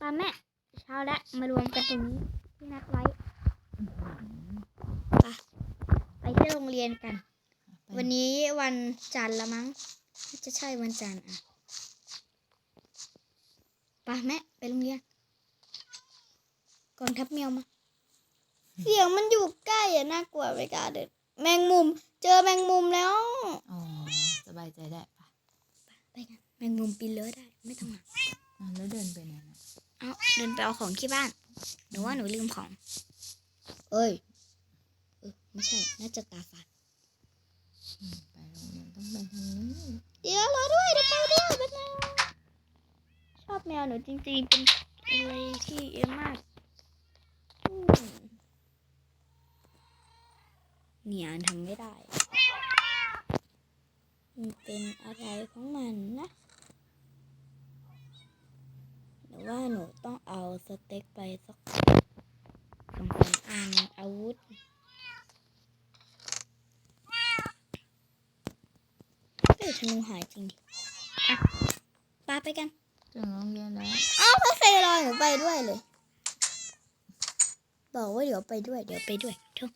ตาแม่เช้าแล้วมารวมกันตรงนี้ที่นัดไว้ไปไปที่โรงเรียนกัน วันนี้วันจันทร์ละมั้งน่าจะใช่วันจันทร์อะไปแม่ไปโรงเรียนกองทัพแมวมา เสียงมันอยู่ใกล้อะน่ากลัวไปกล้าเดินแมงมุม เจอแมงมุมแล้วอ๋อสบายใจได้ปะไปกันแมงมุมปีนเลือได้ ไม่ต้องมาอะแล้วเดินไปไหนนะ เอาเดินไปเอาของที่บ้าน หนูว่าหนูลืมของ เอ้ยเออไม่ใช่ น่าจะตาฝาดอืมไปโรงเรียนต้องไปทางนี้เดี๋ยวรอด้วยเดี๋ยวไปด้วยแป๊บนึงชอบแมวหนูจริงๆ เป็นอะไรที่เยอะมากอืมเนี่ยทำไม่ได้ มันเป็นอะไรของมันนะหรือว่าหนูต้อง เอาสเต็กไปสักสองสามอันอาวุธเอ้ยธนูหายจริงดิอะปาไปกัน ถึงโรงเรียนแล้วเอ้าไม่เคยรอหนูไปด้วยเลย บอกว่าเดี๋ยวไปด้วย เดี๋ยวไปด้วยเถอะ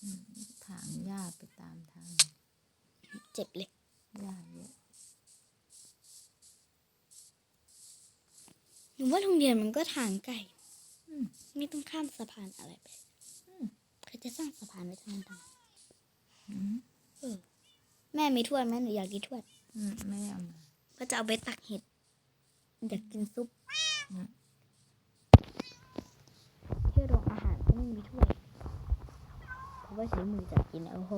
อืมถางหญ้าไปตามทางเจ็บเลย หญ้า ว่าโรงเรียนมันก็ทางไกลอืมไม่ต้องข้ามสะพานอะไรไปอืมเขาจะสร้างสะพานไว้ทางนั้นทำไมอืมเออ แม่มีถ้วยไหมหนูอยากกินถ้วยอืมไม่ได้เอามาก็จะเอาไปตักเห็ดอยากกินซุปอืมที่โรงอาหารก็ไม่มีถ้วยเพราะว่าใช้มือจับกินโอ้โห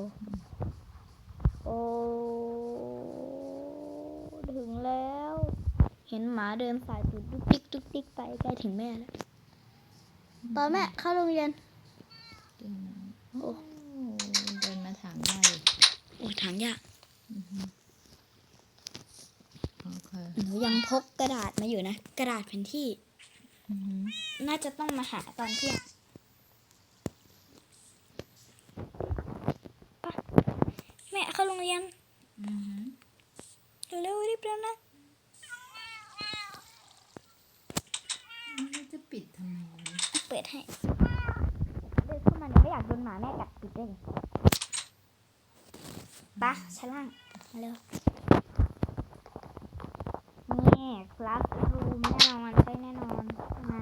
โอ้ถึงแล้ว เห็นหมาเดินสายตูดดุกดิกดุกดิกไปใกล้ถึงแม่แล้วตอนแม่เข้าโรงเรียนเดี๋ยวนะโอ้โอ้เดินมาถางหญ้าอยู่โอ้ถางยากอือฮึโอเคหนูยังพกกระดาษมาอยู่นะ กระดาษแผนที่อือฮึน่าจะต้องมาหาตอนเที่ยงไปแม่เข้าโรงเรียน อือฮึ เร็วๆรีบเร็วนะ แล้วจะปิดทำไมวะ เปิด ให้เดินเข้ามาเนี่ยไม่อยากโดนหมาแม่กัดปิดได้เลยปะชั้นล่างมาเร็วนี่คลาสรูมแน่นอนใช่แน่นอนมา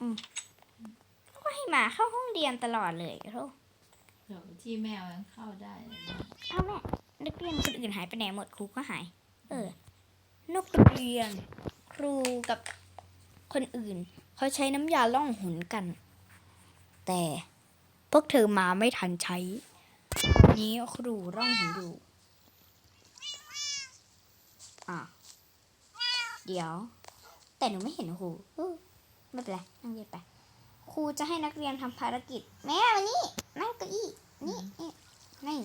อืมก็ให้หมาเข้าห้องเรียนตลอดเลยโธ่เดี๋ยวที่แมวยังเข้าได้เลยนะเอาแม่นักเรียนคนอื่นหายไปไหนหมดครูก็หาย เออ นกเรียน ครูกับคนอื่น เขาใช้น้ำยาล่องหนกัน แต่พวกเธอมาไม่ทันใช้วันนี้ครูร่องหนอยู่อะเดี๋ยว แต่หนูไม่เห็นครูเออไม่เป็นไรนั่งเรียนไปครูจะให้นักเรียนทำภารกิจ แม่มานี่นั่งเก้าอี้นี่นี่นี่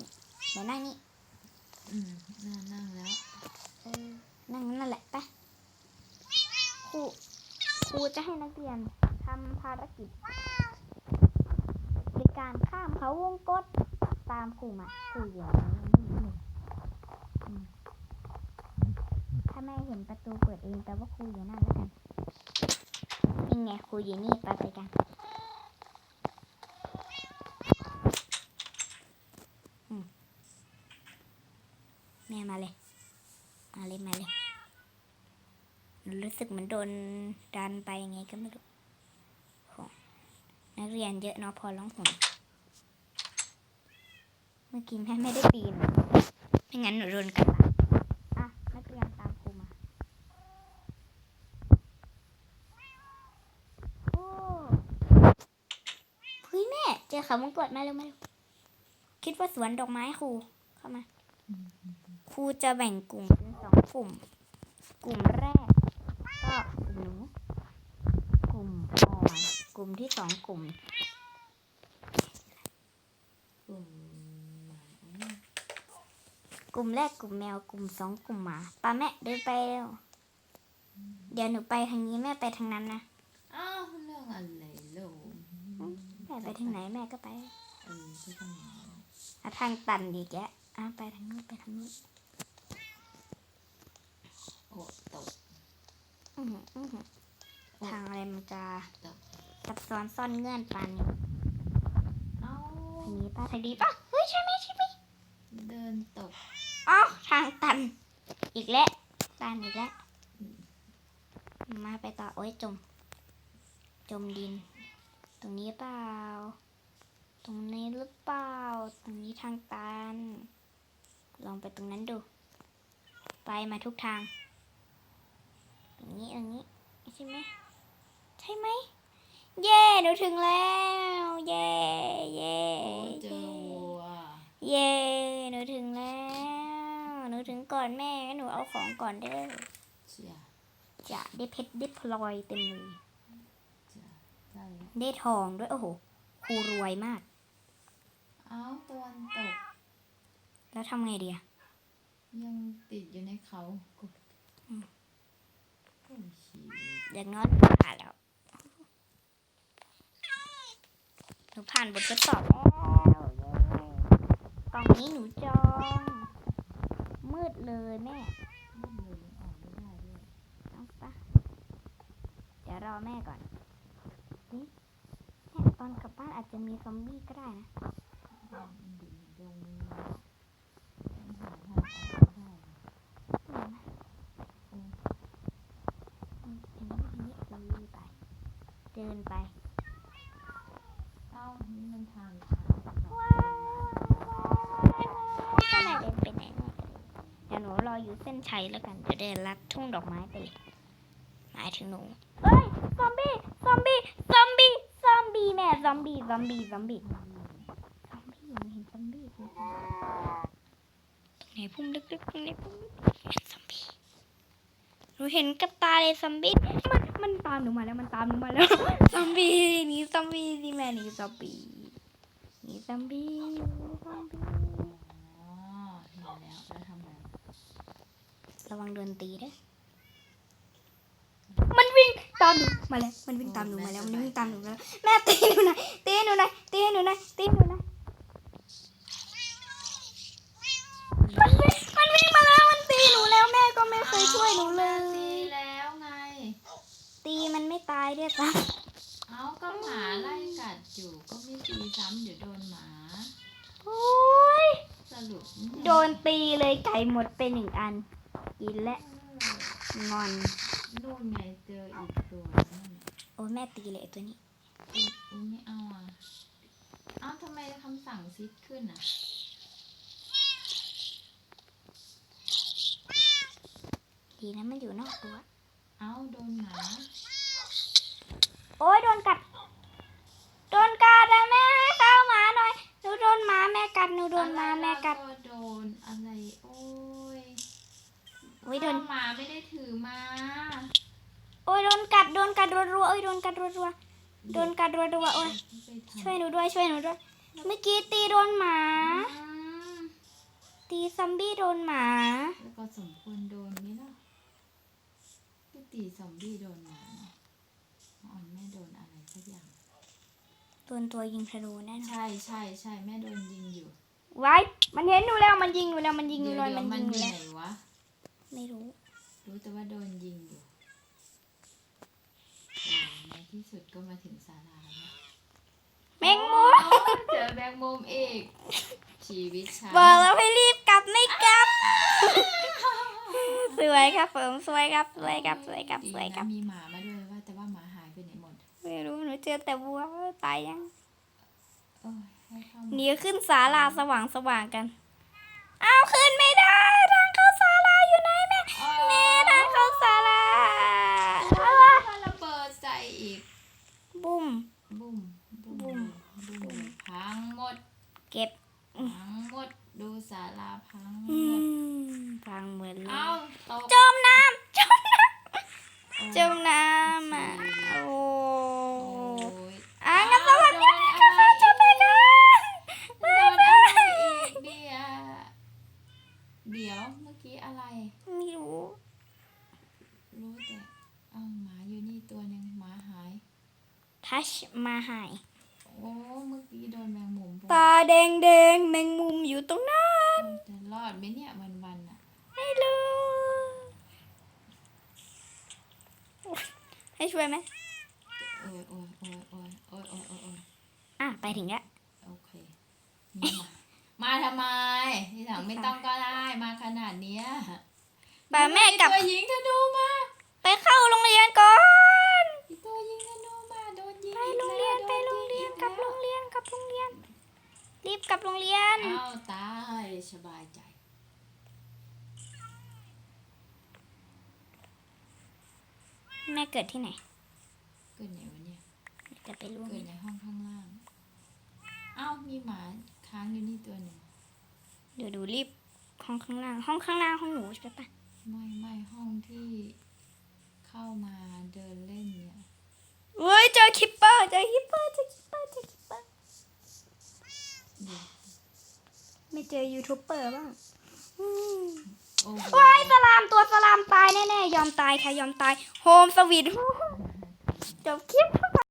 เดี๋ยวนั่งนี่อืมน่านั่งแล้วเออ นั่งนั่นแหละไปครูครูจะให้นักเรียนทำภารกิจในการข้ามเขาวงกตตามครูมาครูอยู่ไหนไม่รู้เลยถ้าแม่เห็นประตูเปิดเองแปลว่าครูอยู่นั่นแล้วกันนี่ไงครูอยู่นี่ไปไปกันอืมแม่มาเลย มาเลยมาเลยหนูรู้ สึกเหมือนโดนดันไปยังไงก็ไม่รู้โหนักเรียนเยอะเนาะพอร้องห่มเมื่อกี้แม่ไม่ได้ปีนไม่งั้นหนูโดนกันละอะนักเรียนตามครูมาโอ้เฮ้ยแม่เจอเขาวงกดมาเร็วมาเร็วคิดว่าสวนดอกไม้ครูเข้ามาครูจะแบ่งกลุ่มเป็นสองกลุ่ม กลุ่มแรก หนู กลุ่มอ่อน กลุ่มที่สองกลุ่ม กลุ่มหมากลุ่มแรกกลุ่มแมว กลุ่มสองกลุ่มหมาป้าแม่เดินไปเร็วเดี๋ยวหนูไปทางนี้แม่ไปทางนั้นนะอ้าวเรื่องอะไรโลกแม่ไปทางไหนแม่ก็ไปเออก็ต้องอย่างนั้นอะทางตันดีแกะอะไปทางนู้นไปทางนู้นอ้ตกอื้อหืออื้อหือ ทางอะไรมันจะตกซับซ้อนซ่อนเงื่อนปานนี้เอ้าทางนี้ป้าทางนี้ป้าเฮ้ยใช่ไหมใช่ไหมเดินตกอ๋อทางตัน อีกแล้วตันอีกแล้วมาไปต่อโอ้ยจม จมดิน ตรงนี้เปล่า ตรงนี้หรือเปล่า ตรงนี้ทางตัน ลองไปตรงนั้นดู ไปมาทุกทางตรงนี้ตรงนี้ ใช่ไหมใช่ไหมเย่หนูถึงแล้วเย่เย่โอ้เจอเย่วัวเย่หนูถึงแล้วหนูถึงก่อนแม่งั้นหนูเอาของก่อนเด้อเชียจะได้เพชรได้พลอยเต็มเลยเชียได้แล้วได้ทองด้วยโอ้โหครูรวยมากเอ้าตะวันตกแล้วทำไงดีอะยังติดอยู่ในเขากดอืมโอย่างน้อยผ่านแล้วหนูผ่านบททดสอบแล้วตอนนี้หนูจอง มืดเลยแม่ไม่เลยยังออกไม่ได้อาปะเดี๋ยวรอแม่ก่อนนี่แม่ตอนกลับบ้านอาจจะมีซอมบี้ก็ได้นะ มันอยู่ในดงมันหาทางออกไม่ได้ อืม โอ้ อืมอันนี้อันนี้ดีไป เดินไปเอ้านี่มันทางช้าสำหรับว้าเดินมาวก็ไม่เดินไปไหนแน่เดี๋ยวหนูรออยู่เส้นชัยแล้วกันจะเดินลัดทุ่งดอกไม้ไปเลยหมายถึงหนูเฮ้ยซอมบี้ซอมบี้ซอมบี้ซอมบี้แม่ซอมบี้ซอมบี้ซอมบี้ซอมบี้หนูเห็นซอมบี้จริงๆตรงไหนพุ่มลึกๆตรงไหนพุ่มลึกๆเห็นซอมบี้หนูเห็นกับตาเลยซอมบี้มันมัน ตามหนูมาแล้วมันตามหนูมาแล้วซอมบี้หนีซอมบี้สิแม่หนีซอมบี้หนีซอมบี้หนีซอมบี้อ๋อเห็นแล้วแล้วทำไงระวังโดนตีนะมันวิ่งตามหนูมาแล้วมันวิ่งตามหนูมาแล้วมันวิ่งตามหนูมาแล้วแม่ตีหนูหน่อยตีหนูหน่อยตีหนูหน่อยตีหนูหน่อยมันวิ่งมันวิ่งมาแล้วมันตีหนูแล้วแม่ก็ไม่เคยช่วยหนูเลตียแล้วไงตี มันไม่ตายด้วยซ้เอาก็หมาไล่กัดอยู่ก็ไม่ตีซ้ำเดี๋ยวโดนหมาำโอ้ยสรุปโดนตีเลยไก่หมดไปหนึ่งอัน กินและเอองอนนู่นไงเจออีกตัวนั่นน่ะโอ้ยแม่ตีเลยไอ้ตัวนี้อุ๊ยอุ้ยไม่เอาอะเอ้าทำไมคำสั่งซิดขึ้นอะดีนะมันอยู่นอกตัว เอ้าโดนหมา โอ้ยโดนกัด โดนกัดอะแม่ให้เข้าหมาหน่อย หนูโดนหมาแม่กัด หนูโดนหมาแม่กัด อะไรเราโดนอะไรโอ้ยโอ้ยโดนหมาไม่ได้ถือมาโอ้ยโดนกัด โดนกัดรัวๆโอ้ยโดนกัดรัวๆโดนกัดรัวๆโอ้ย ไปทำช่วยหนูด้วย ช่วยหนูด้วย เมื่อกี้ตีโดนหมา อืมตีซอมบี้โดนหมา แล้วก็สมควรโดนไหมล่ะพี่ตีซอมบี้โดนหมาเนี่ยอ่อนแม่โดนอะไร สักอย่างโดนตัวยิงธนูแน่นอนใช่ใช่ใช่แม่โดนยิงอยู่ไว้ มันเห็นหนูแล้วมันยิงหนูแล้วมันยิงหนูเดี๋ยวแล้วเดี๋ยวมัมันนยิงหอนูยู่แล้วไหนวะไม่รู้ รู้แต่ว่าโดนยิงอยู่เออในที่สุดก็มาถึงศาลาแล้วแมงมุมเจอแมงมุมอีกชีวิตฉันบอกแล้วให้รีบกลับไม่กลับสวยครับผมสวยครับสวยครับสวยครับดีสวยคนะรับมีหมามาด้วยว่าแต่ว่าหมาหายไปไหนหมดไม่รู้หนู เจอแต่วัวตายยังโอ้ยให้เข้าหนีขึ้นศาลาสว่างสว่างๆกันอ้าวขึ้นไม่ได้ทางเข้าศาลาอยู่ไหนแม่แม่ทางเข้าศาลาเอาถ้าระเบิดใส่อีกบุ้มบุ้ม บุ้ม บุ้ม บุ้ม พังหมด เก็บ พังหมด ดูศาลาพังหอืมดมฟังเหมือนเลเอ้ายตกจมน้ำจมน้ำจมน้ำอะโอ้โอ้ เดี๋ยวเมื่อกี้อะไร ไม่รู้ รู้แต่เอาหมาอยู่นี่ตัวหนึ่งหมาหาย ทัชมาหายโอ้เมื่อกี้โดนแมงมุมตาแดงแดงแมงมุมอยู่ตรงนั้นจะรอดไหมเนี่ยวันวันอะไม่รู้ให้ช่วยไหมโอ้ยโอ้ยโอ้ยโอ้ยโอ้ยโอ้ยโอยอะไปถึงแล้วโอเคมา มาทำไม ที่หลังไม่ต้องก็ได้มาขนาดเนี้ยไปแม่กลับ ตัวยิงธนูมาไปเข้าโรงเรียนก่อน อีตัวยิงธนูมาโดนยิงไปอีกโรงเรียนแล้วไปโรงเรียนโดกลับงโรอีงเรียนกลับโรงเรียน รีบกลับโรงเรียนแล้วอ้าวตายสบายใจ แม่เกิดที่ไหนเกิดไหนวะเนี่ย จะไปรู้เกิดในห้องข้างล่างอ้าวมีหมา ค้างอยู่นี่ตัวหนึ่งเดี๋ยวดูรีบห้องข้างล่าง ห้องข้างล่างห้องหนูใช่ปะไม่ไม่ห้องที่เข้ามาเดินเล่นเนี่ยเฮ้ยเจอคิปเปอร์เจอคิปเปอร์เจอคิปเปอร์เจอคิปเปอร์เดี๋ยวไม่เจอยูทูบเบอร์บ้างอืมโอ้โหว้ายสลามตัวสลามตายแน่ๆยอมตายค่ะยอมตายโฮมสวีทจบคลิป